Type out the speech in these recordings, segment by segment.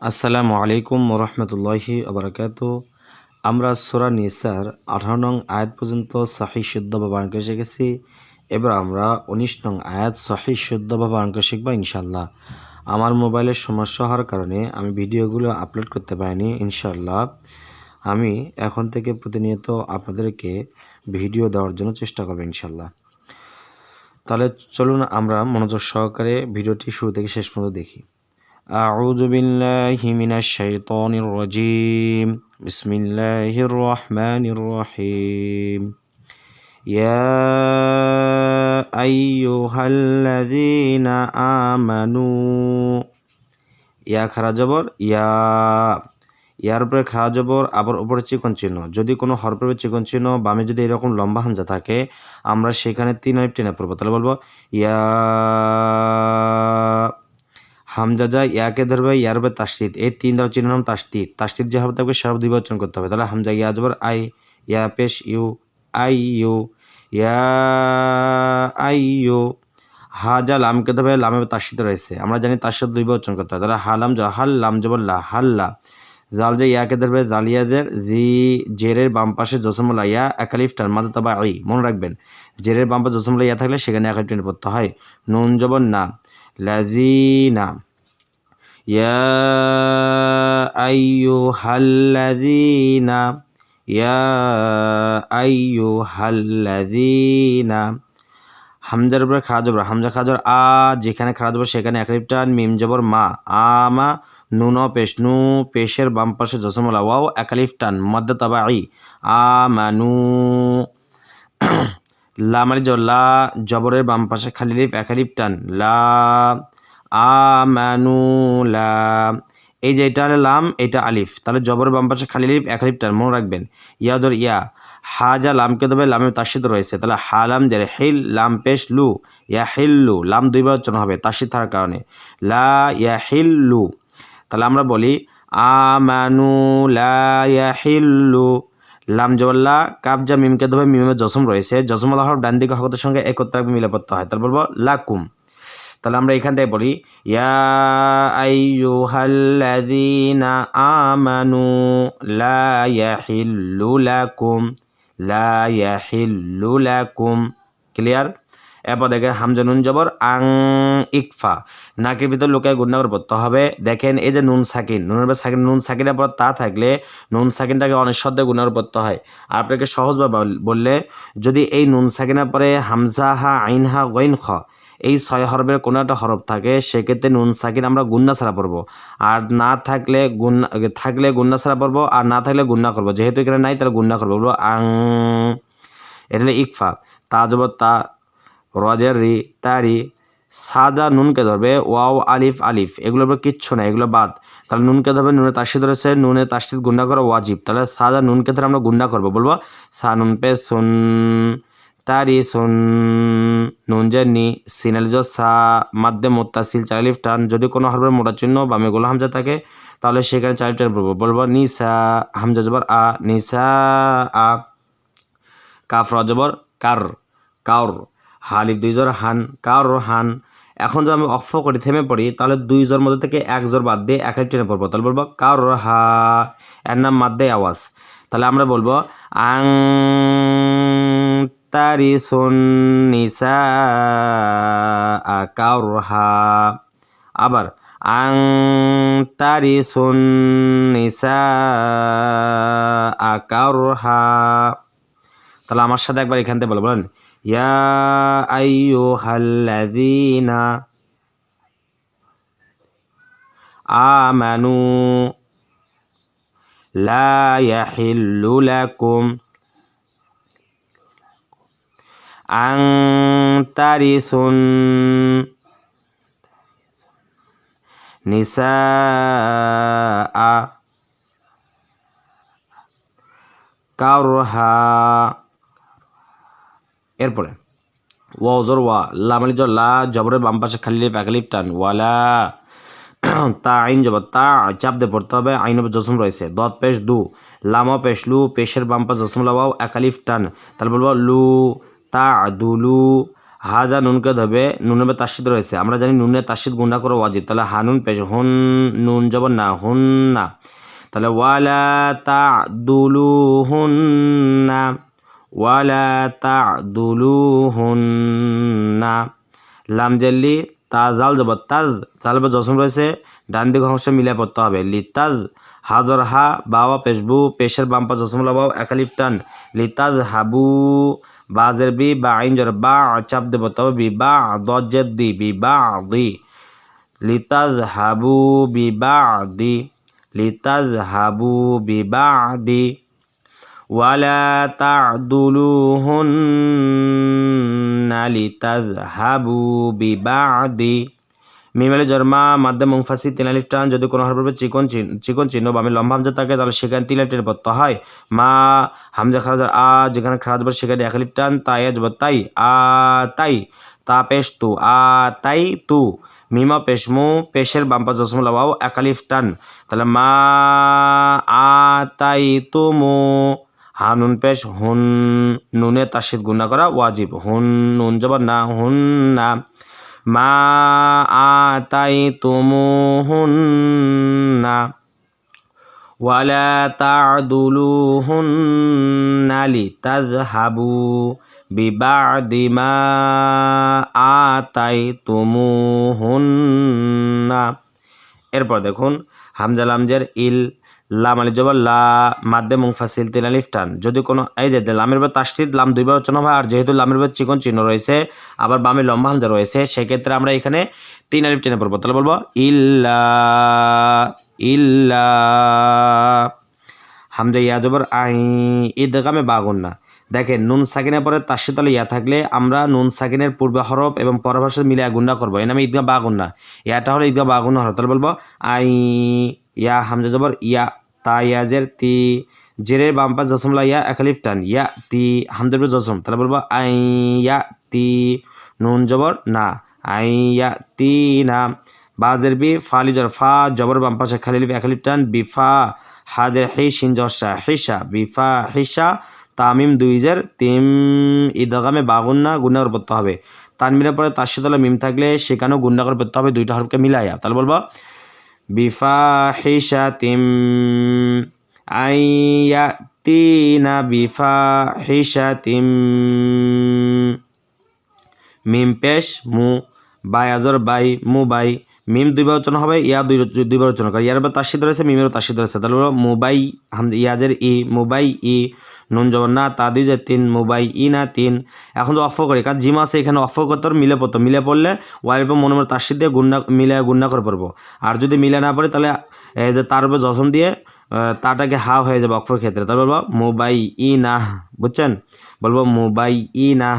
আসসালামু আলাইকুম রহমতুল্লাহি আবরাকাত। আমরা সোরা নিসার আঠারো নং আয়াত পর্যন্ত সাহি শুদ্ধ বা শিখেছি। এবার আমরা উনিশ নং আয়াত সাহি শুদ্ধ বা বানান শিখব ইনশাল্লাহ আমার মোবাইলের সমস্যা হওয়ার কারণে আমি ভিডিওগুলো আপলোড করতে পারিনি ইনশাল্লাহ আমি এখন থেকে প্রতিনিয়ত আপনাদেরকে ভিডিও দেওয়ার জন্য চেষ্টা করব ইনশাল্লাহ তাহলে চলুন আমরা মনোযোগ সহকারে ভিডিওটি শুরু থেকে শেষ পর্যন্ত দেখি। أعوذ بالله من الشيطان الرجيم بسم الله الرحمن الرحيم يا أيها الذين آمنوا ইয়া খারা জবর ইয়া ইয়ার উপরে খারা জবর আবার উপরে চিকন চিহ্ন যদি কোনো হরফের উপরে চিকন চিহ্ন বামে যদি এরকম লম্বা হামজা থাকে আমরা সেখানে তিন আলিফ টেনে পড়বো তাহলে বলবো ইয়া হামজা যা ইয়াকে ধরবে ইয়ার হবে তাস্তিদ এই তিন দ্বারা চিহ্ন নাম তাস্তিদ তাস্তিদ যে হবে থাকবে সে হবে দুই করতে হবে। তাহলে হামজা ইয়া জবর আই, ইয়া পেশ, ইউ, আই, ইউ, ইয়া, আই, ইউ, হা, যা লামকে ধরবে লামে তাস্তিদ রয়েছে। আমরা জানি তার সাথে করতে হবে। তাহলে হালাম যা, হাল, লাম জবর লা হাল্লা জাল যে ইয়াকে ধরবে জালিয়াদের, জি, জেরের বাম পাশে জসমুল্লা ইয়া, একালিফ টান মাদা তবা আই মনে রাখবেন। জেরের বাম পাশে জসমুল্লা ইয়া থাকলে সেখানে একালিফ টেনে পড়তে হয়। নুন জবর না। লাজিনা يا أيها الذين يا أيها الذين হামজার উপরে খাওয়া জবর হামজা খাওয়া জবর আ যেখানে খাওয়া জবর সেখানে এক টান মিম জবর মা আমা নুন পেশ নু পেশের বাম পাশে জসমলা ওয়াও একালিফ টান মধ্য তবা আই আমানু লামারি জবর লা জবরের বাম পাশে খালি লিফ একালিফ টান লা আমানুলা এই যে এটা লাম, এটা আলিফ। তাহলে জবর বাম পাশে খালি লিফ এক আলিফ টান মনে রাখবেন। ইয়াদর ইয়া। হা যা লামকে দেবে লামে তাসিদ রয়েছে। তাহলে হা লাম যে হিল, লাম, পেশ, লু। ইয়া হিল্লু লাম দুইবার উচ্চারণ হবে তাসিদ থাকার কারণে। লা, ইয়া হিল্লু তাহলে আমরা বলি আমানু লা, ইয়া লাম জবল্লা কাবজা মিমকে দেবে মিমের জসম রয়েছে। জসম আল্লাহর ডান দিকে হকতের সঙ্গে একত্রে মিলে পড়তে হয়। তারপর লাকুম। তাহলে আমরা এখান থেকে বলি, ইয়া আইয়ুহাল্লাযীনা আমানু লা ইয়াহিল্লু লাকুম, লা ইয়াহিল্লু লাকুম। ক্লিয়ার এরপর দেখেন হামজা নুন জবর, আং ইকফা। নাকের ভিতর লোকে গুণাবার পড়তে হবে। দেখেন, এই যে নুন সাকিন, নুনের সাকিন, নুন সাকিনের পর তা থাকলে নুন সাকিনটাকে অনেক শব্দে গুণাবার পড়তে হয়। আর আপনাকে সহজভাবে বললে, যদি এই নুন সাকিনের পরে হামজা হা, আইন হা, গইন খ এই ছয় হরফের কোনো একটা হরফ থাকে, সেক্ষেত্রে নুন সাকিন আমরা গুন্না ছাড়া পড়ব। আর না থাকলে গুন্না থাকলে গুন্না ছাড়া পড়ব, আর না থাকলে গুন্না করব। যেহেতু এখানে নাই, তাহলে গুন্না করব। বলব আং, এটা ইকফা। তা যাব তা, রজের রি, তারি সাদা নুনকে ধরবে, ওয়াও, আলিফ আলিফ। উপর কিচ্ছু না এগুলো বাদ। তাহলে নুনকে ধরবে নুনে তাসিদ রয়েছে নুনে তাসিদ গুন্ডা করা ওয়াজিব। তাহলে সাদা নুনকে ধরে আমরা গুন্ডা করব। বলব সা নুন পে সুন তারি সুন নুন যে নি সিনাল সা মাধ্যে মোত্তাসিল চালিফ টান যদি কোনো হরফের মোটা চিহ্ন বামে গোলা হামজা থাকে, তাহলে সেখানে চালিফ টান পড়ব। বলব নিসা, হামজা জবর, আ, নিসা, আ, কাফ রজবর কার কার হালিফ দুই জোর হান কার হান। এখন যদি আমি অক্ষ করি থেমে পড়ি, তাহলে দুই জোর মধ্যে থেকে এক জোর বাদ দিয়ে এক টেনে পড়ব। তাহলে বলব কার হা, এর নাম মাদ্দে আওয়াজ। তাহলে আমরা বলব আং তারিসুন নিসা কারহা আবার আং তারিসুন নিসা কারহা তাহলে আমার সাথে একবার এখান থেকে বলো, বলেন, ইয়া আইয়ুহাল্লাযীনা আমানু লা ইয়াহিল্লু লাকুম আং তারিসুন নিসা কারহা। এরপরে ওয়াজর ওয়া লামালি জ লা, জবরের বাম পাশে খালি লিপ টান, ওয়ালা তা আইন জব তা চাপ দিয়ে পড়তে হবে আইন জসম রয়েছে, দত পেশ দু লামা পেশ লু, পেশের বাম পাশ জসম লাওয়াও একালিফ টান তাহলে বলব লু তা দুলু হাজা নুনকে ধবে নুনে তাসিদ রয়েছে। আমরা জানি নুনে তাসিদ গুন্ডা করে ওয়াজিব। তাহলে হানুন পেশ, হুন, নুন জবর না, হুন না। তাহলে ওয়ালা তা দুলু হুন না, ওয়ালা তা দুলু হুন না। লাম জেল্লি, তা জাল যাব। তাজ জাল বা জসম রয়েছে, ডান দিকে অংশ মিলে পড়তে হবে। লিতাজ হাজর হা বাবা পেশবু পেশের বাম্পা জসম লাবাও একালিফ টান। লিতাজ হাবু بازر بي بعين جر بي با مرتبط ببعض بي با ببعض لتذهبوا ببعض لتذهبوا ببعض ولا تعدلوهن. لتذهبوا ببعض মিমালি জর্মা মাধ্যম মুংফাসি তিনালিফ টান, যদি কোনো হরফে চিকন চিকন চিহ্ন বা আমি লম্বা হামজা থাকে, তাহলে সেখানে তিনালিফ টেনে পড়তে। হয়, মা, হামজা খারাজার আ, যেখানে খারাজ বর সেখানে একালিফ টান, তাই আজব তাই, আ, তাই, তা পেশ তু, আ, তাই তু, মিমা পেশমু পেশের বাম্পা জসমু লাবাও একালিফ টান। তাহলে মা, আ, তাই তুমু হানুন পেশ, হুন, নুনে তাসিদ গুণা করা ওয়াজিব। হুন, নুন জবর না, হুন না। মা আতাই তুমু হুন না ওয়ালা তাদুলু হুন নালি তাজহাবু বিবাদি মা আতাই তুমু হুন না এরপর দেখুন হামজা লামজের ইল লাম আলি জবর লা মাদ্দে মুংফাসিল তিন আলিফ টান। যদি কোনো, এই যে লামের পর তাস্তিদ, লাম দুইবার উচ্চারণ হয় আর যেহেতু লামের পর চিকন চিহ্ন রয়েছে, আবার বামে লম্বা হামজা রয়েছে, সেক্ষেত্রে আমরা এখানে তিন আলিফ টেনে পড়ব। তাহলে বলব, ইল্লা ইল্লা, হামজা ইয়া জবর আই ঈদগামে বাগুন না। দেখেন, নুন সাকিনের পরে তাসিতলে ইয়া থাকলে আমরা নুন সাকিনের পূর্বে হরফ এবং পরভাষা মিলে গুন্ডা করব। এর নামে ঈদগা বাগুন্না ইয়াটা হলো ঈদগা বাগুন্না হরফ। তাহলে বলব আই ইয়া হামজা জবর, ইয়া তা ইয়াজের তি জেরের বাম পাশ জসমলা ইয়া একালিফ টান, ইয়া তি হামদের উপর জসম। তাহলে বলব আই ইয়া তি নুন জবর, না। আই ইয়া তি না। বাজের বি ফালি জর ফা জবর বাম পাশে খালিলিফ একালিফ টান বিফা হাজের, হি শিন জসা হিসা বিফা হিসা তামিম দুই দুইজের তিম ঈদগামে বাগুন্না গুন্না করে পড়তে হবে। তানমিনের পরে তার সাথে মিম থাকলে সেখানেও গুন্না পড়তে হবে, দুইটা হরফকে মিলাইয়া। তাহলে বলব বিফাহিসাতিম আইয়াতিনা বিফাহিসাতিম মিম পেশ মু বায়াজর বাই মু বাই মিম দুই বচন হবে, ইয়া দুই দুই বচন করে। ইয়ার তাসিদ রয়েছে মিমেরও তাসিদ রয়েছে। তাহলে মোবাই ইয়াজের ই মোবাই ই নুন জবর না, তা দুই যে তিন মুবাই ই না, তিন। এখন তো অফ করি, কারণ জিম আছে, এখানে অফ করতে মিলে পড়তো মিলে পড়লে উপর মনে মনে তাসিদ দিয়ে গুন্না মিলে গুন্না করে পড়ব। আর যদি মিলে না পড়ে, তাহলে যে তার উপরে জসম দিয়ে তাটাকে হা হয়ে যাবে অক্ষর ক্ষেত্রে। তাহলে বলব মুবাই ই না, বুঝছেন? বলব মুবাই ই না।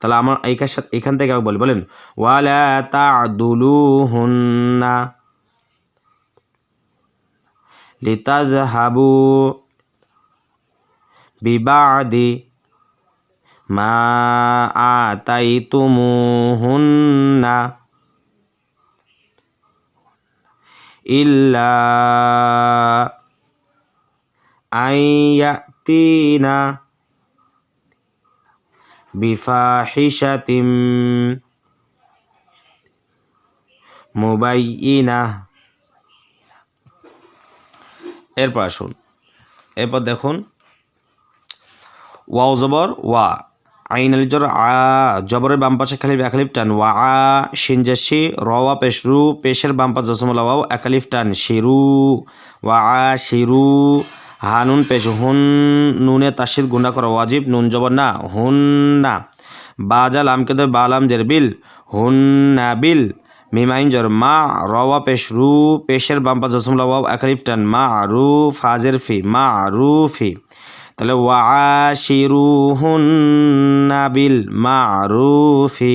তাহলে আমার এইখান সাথে এখান থেকে বলি, বলেন, ওয়ালা তাদুলু হুন্না লিতাযহাবু বিবাদি মা আতাইতুমুহুন্না ইল্লা আইয়াতিনা বিফাহিশাতিম মুবাইয়িনা। এরপর আসুন। এরপর দেখুন ওয়াও জবর, ওয়া। আইন আলি জর, আ, জবরের বাম পাশে খালিফ একালিফ টান। ওয়া, আ শিনজাসি রওয়া পেশরু পেশের বাম জসমলা ওয়াও একালিফ টান। শিরু ওয়া, আ শিরু হানুন পেশ, হুন, নুনে তাসির গুন্ডা করা ওয়াজিব। নুন, জবর, না। হুন, না। বাজাল আমকে দে বালাম জের, বিল। হুন, না, বিল। মিমাইন জর, মা রওয়া পেশ, রু। পেশের বাম্পা জসম লাওয়া একালিফ টান। মা, রু ফাজের ফি। মা, রু, ফি। তাহলে ওয়াশিরু হুন না বিল মা রু ফি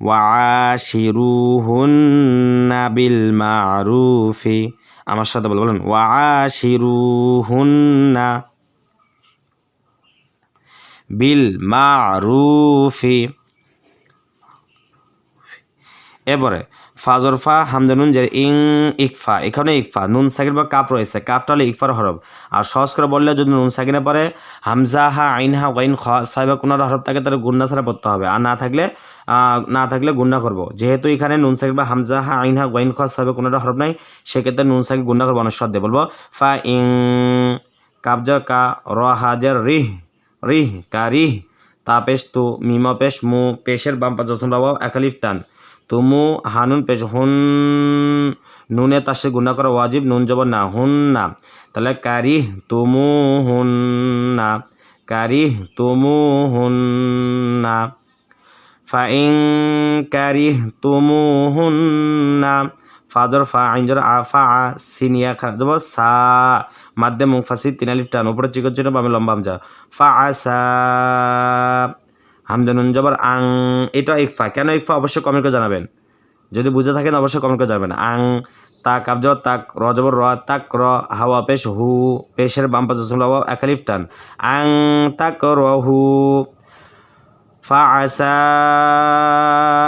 ওয়াশিরু হুন না বিল মা রু ফি আমার সাথে বলে, বলেন ওয়াশিরু হুন্না বিল মারুফি এবারে ফাজর ফা হামজা নুন, জের ইং, ইকফা। এখানে ইকফা। নুন সাকিন বা কাপ রয়েছে। কাপটা হলো ইকফার হরফ। আর সহজ করে বললে যদি নুন সাকিনে পরে হামজা হা, আইন হা, ওয়াইন খ সাহেবা কোনো হরফ থাকে তাহলে গুন্না ছাড়া পড়তে হবে। আর না থাকলে না থাকলে গুন্না করব। যেহেতু এখানে নুন সাকিন বা হামজা হা, আইন হা, ওয়াইন খ সাহেবা কোনো হরফ নাই, সেক্ষেত্রে নুন সাকিন গুন্না করব অনস্বর দিয়ে বলব। ফা, ইং, কাপ কাবজার কা, র হাজার রিহ রিহ, কা, রিহ। তা, পেশ, তু, মিমা, পেশ, মু, পেশের বাম পা যখন বাবা একালিফ, টান। তুমু হানুন পেশ, হুন নুনে তার সাথে গুণা করা ওয়াজিব, নুন যাব না, হুন না। তাহলে কারি তুমু হুন না, কারি তুমু হুন না। ফাইং কারি তুমু হুন না ফাদর ফা আইনজর আ, ফা আ সিনিয়া খারাপ দেবো সা, মাধ্যমে মুখ ফাঁসি টান, উপরে চিকন চিকন বামে লম্বা হামজা ফা আসা হামজা নুন জবর, আং, এটা ইকফা। কেন ইকফা? অবশ্যই কমেন্ট করে জানাবেন। যদি বুঝে থাকেন, অবশ্যই কমেন্ট করে জানাবেন। আং তাক আবজর তাক র জবর, র তাক র, হাওয়া, পেশ, হু, পেশের বাম পাশে একালিফ টান। আং তাক র, হু, ফা আসা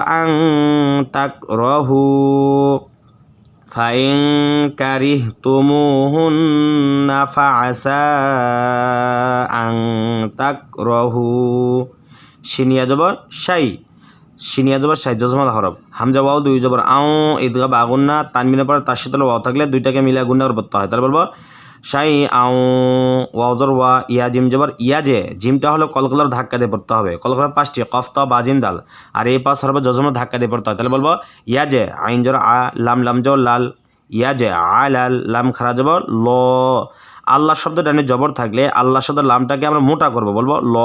আং তাক র, হু তুমুহুন্না ফাআসা আং তাক রহু সিনিয়া জবর সাই সিনিয়া জবর সাই জজমাল হরব হামজা ওয়াও দুই জবর আও ঈদগা বাগুন্না তানমিনের পরে তার সাথে ওয়াও থাকলে দুইটাকে মিলে করে পড়তে হয়। তাহলে বলব সাই আও ওয়াজর ওয়া ইয়া জিম জবর ইয়া যে জিমটা হলো কলকলার ধাক্কা দিয়ে পড়তে হবে। কলকলার পাঁচটি, কফতা বা জিম দাল আর এই পাঁচ হরবে জজমের ধাক্কা দিয়ে পড়তে হয়। তাহলে বলব ইয়া যে আইন জর আ, লাম লাম জর লাল, ইয়া যে আ লাল, লাম খারা জবর ল। আল্লাহ শব্দ ডানে জবর থাকলে আল্লাহ শব্দ লামটাকে আমরা মোটা করব। বলব ল,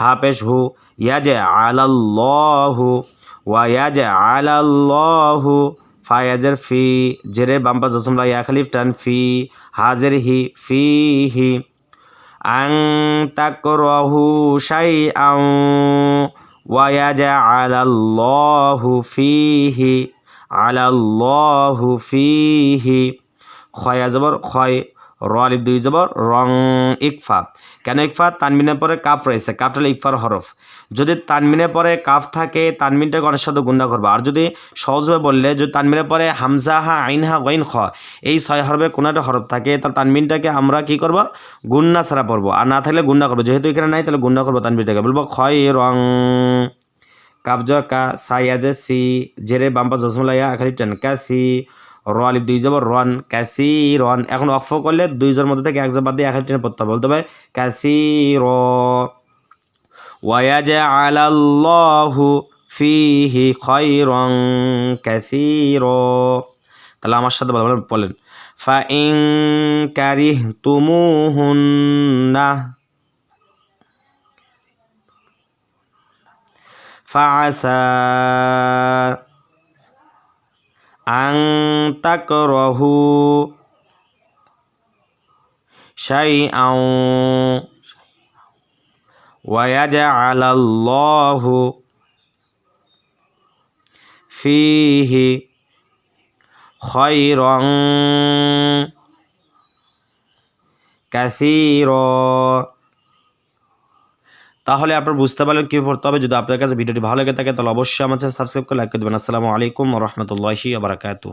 হা হু, ইয়া যে আলাল্লাহু, ওয়া ইয়া যে আলাল্লাহু ফায়াজের ফি জেরে বাম্পা জসমলা ইয়া, খালিফ, টান, ফি হাজের হি, ফি, হি। আং তাকরাহু শাইআন, ওয়া ইয়াজআলাল্লাহু ফিহি আলাল্লাহু ফিহি খয়া জবর খয় র দুই জবর, রং ইকফা। কেন ইকফা? তানমিনের পরে কাফ রয়েছে। কাফটা ইকফার হরফ। যদি তানমিনের পরে কাফ থাকে তানমিনটাকে গণের সাথে গুন্ডা করব। আর যদি সহজভাবে বললে, যদি তানমিনের পরে হামজা হা, আইন হা, ওয়াইন খ, এই ছয় হরফে কোনো একটা হরফ থাকে, তাহলে তানমিনটাকে আমরা কি করব? গুন্না ছাড়া পড়ব। আর না থাকলে গুন্না করব। যেহেতু এখানে নাই, তাহলে গুন্না করব তানমিনটাকে। বলব ক্ষয় রং। কাবজর কা সাইয়াদে সি জেরে বাম্পা জসমলাইয়া খালি টেন কাসি র আলিফ দুই যাব রন ক্যাসি রন এখন অক্ষ করলে দুই জনের মধ্যে থেকে একজন বাদ দিয়ে এক টেনে পড়তে হবে বলতে হবে ক্যাসি র ওয়াজ আলাল্লাহু ফিহি খয়রং কাসীর তাহলে আমার সাথে বলেন বলেন ফা in কারিহতুমুহুন্না فعسى ang antakrohu syai'an wa yaj'alallahu fihi khairan kasiro তাহলে আপনার বুঝতে পারলেন কী পড়তে হবে। যদি আপনার কাছে ভিডিওটি ভালো লেগে থাকে, তাহলে অবশ্যই আমার চ্যানেল সাবস্ক্রাইব করে লাইক করে দেবেন। আসসালামু আলাইকুম রহমতুল্লাহি আবরাকাতু